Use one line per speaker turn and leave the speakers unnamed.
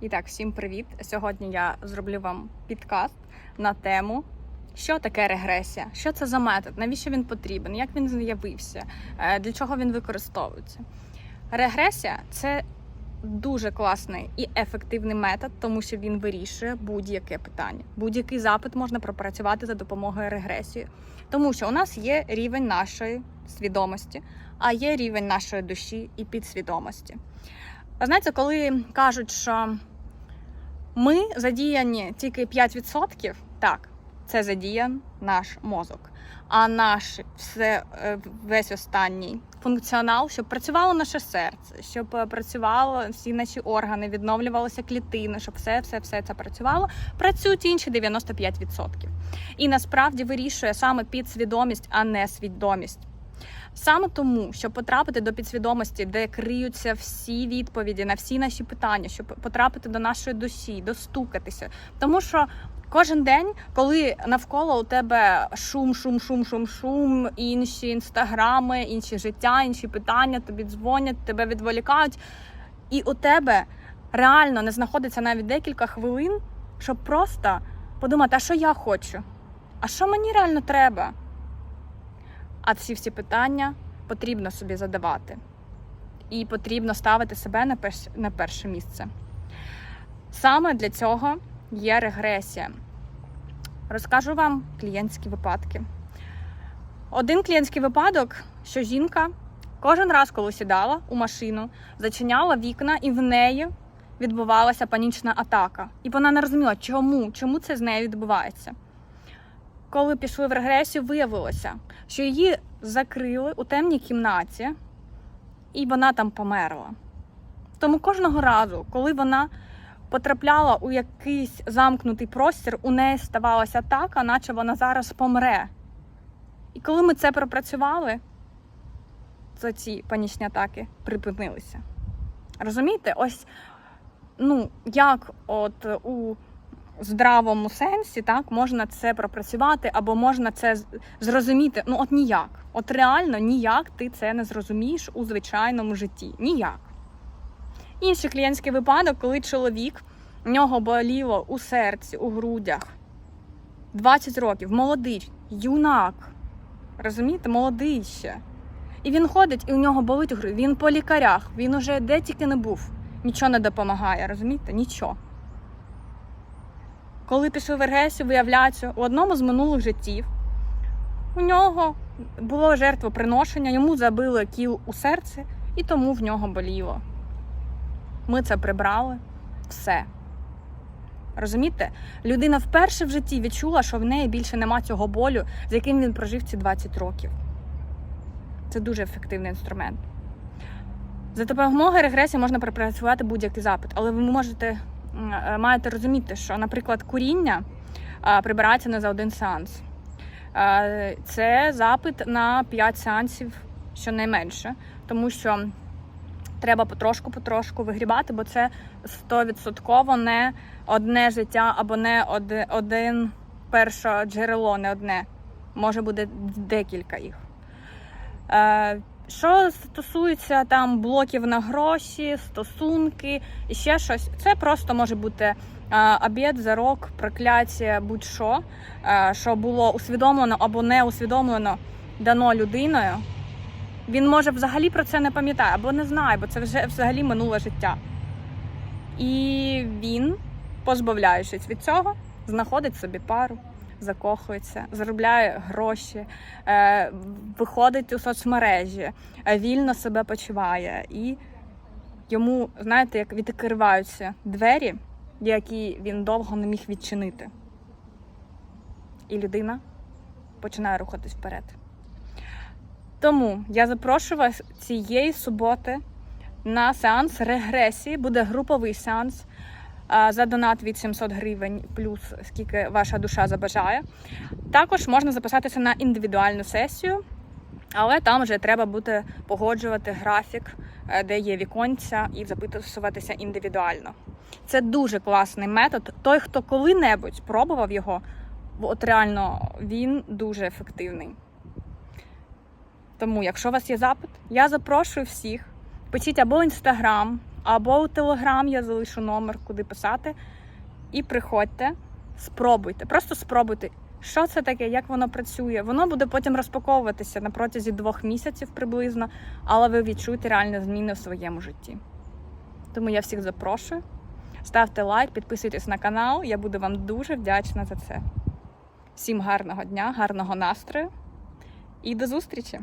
І так, всім привіт! Сьогодні я зроблю вам підкаст на тему, що таке регресія, що це за метод, навіщо він потрібен, як він з'явився, е, для чого він використовується. Регресія це дуже класний і ефективний метод, тому що він вирішує будь-яке питання. Будь-який запит можна пропрацювати за допомогою регресії, тому що у нас є рівень нашої свідомості, а є рівень нашої душі і підсвідомості. Знаєте, коли кажуть, що ми задіяні тільки 5%, так, це задіян наш мозок. А наш все, е, весь останній функціонал, щоб працювало наше серце, щоб е, працювало всі наші органи, відновлювалися клітини, щоб все, все, все це працювало, працюють інші 95%. І насправді вирішує саме підсвідомість, а не свідомість. Саме тому, щоб потрапити до підсвідомості, де криються всі відповіді на всі наші питання, щоб потрапити до нашої душі, достукатися. Тому що кожен день, коли навколо у тебе шум, шум, шум, шум, шум, інші інстаграми, інші життя, інші питання, тобі дзвонять, тебе відволікають, і у тебе реально не знаходиться навіть декілька хвилин, щоб просто подумати, а що я хочу? А що мені реально треба? А ці всі питання потрібно собі задавати. І потрібно ставити себе на перше, на перше місце. Саме для цього є регресія. Розкажу вам клієнтські випадки. Один клієнтський випадок, що жінка кожен раз, коли сідала у машину, зачиняла вікна, і в неї відбувалася панічна атака. І вона не розуміла, чому, чому це з нею відбувається коли пішли в регресію, виявилося, що її закрили у темній кімнаті, і вона там померла. Тому кожного разу, коли вона потрапляла у якийсь замкнутий простір, у неї ставалася атака, наче вона зараз помре. І коли ми це пропрацювали, то ці панічні атаки припинилися. Розумієте, ось ну, як от у здравому сенсі так можна це пропрацювати, або можна це зрозуміти. Ну от ніяк. От реально ніяк ти це не зрозумієш у звичайному житті. Ніяк. Інший клієнтський випадок, коли чоловік в нього боліло у серці, у грудях 20 років, молодий, юнак. Розумієте, молодий ще. І він ходить, і у нього болить у груди. Він по лікарях, він уже де тільки не був. Нічого не допомагає, розумієте? Нічого. Коли пішли в регресію, виявляється, у одному з минулих життів у нього було жертвоприношення, йому забили кіл у серці, і тому в нього боліло. Ми це прибрали все. Розумієте? Людина вперше в житті відчула, що в неї більше нема цього болю, з яким він прожив ці 20 років. Це дуже ефективний інструмент. За допомогою регресії можна пропрацювати будь-який запит, але ви можете маєте розуміти, що, наприклад, куріння прибирається не за один сеанс. Е, Це запит на 5 сеансів щонайменше, тому що треба потрошку-потрошку вигрібати, бо це 100% не одне життя або не один перше джерело, не одне. Може буде декілька їх. Е, Що стосується там блоків на гроші, стосунки і ще щось, це просто може бути а, обід, зарок, прокляття, будь-що, е, що було усвідомлено або не усвідомлено дано людиною. Він може взагалі про це не пам'ятає або не знає, бо це вже взагалі минуле життя. І він, позбавляючись від цього, знаходить собі пару, закохується, заробляє гроші, е, виходить у соцмережі, е, вільно себе почуває. І йому, знаєте, як відкриваються двері, які він довго не міг відчинити. І людина починає рухатись вперед. Тому я запрошую вас цієї суботи на сеанс регресії. Буде груповий сеанс за донат від 700 гривень, плюс скільки ваша душа забажає. Також можна записатися на індивідуальну сесію, але там вже треба буде погоджувати графік, е, де є віконця, і записуватися індивідуально. Це дуже класний метод. Той, хто коли-небудь пробував його, от реально він дуже ефективний. Тому, якщо у вас є запит, я запрошую всіх. Пишіть або інстаграм, або у Телеграм я залишу номер, куди писати. І приходьте, спробуйте, просто спробуйте. Що це таке, як воно працює? Воно буде потім розпаковуватися на протязі двох місяців приблизно, але ви відчуєте реальні зміни в своєму житті. Тому я всіх запрошую. Ставте лайк, підписуйтесь на канал. Я буду вам дуже вдячна за це. Всім гарного дня, гарного настрою і до зустрічі!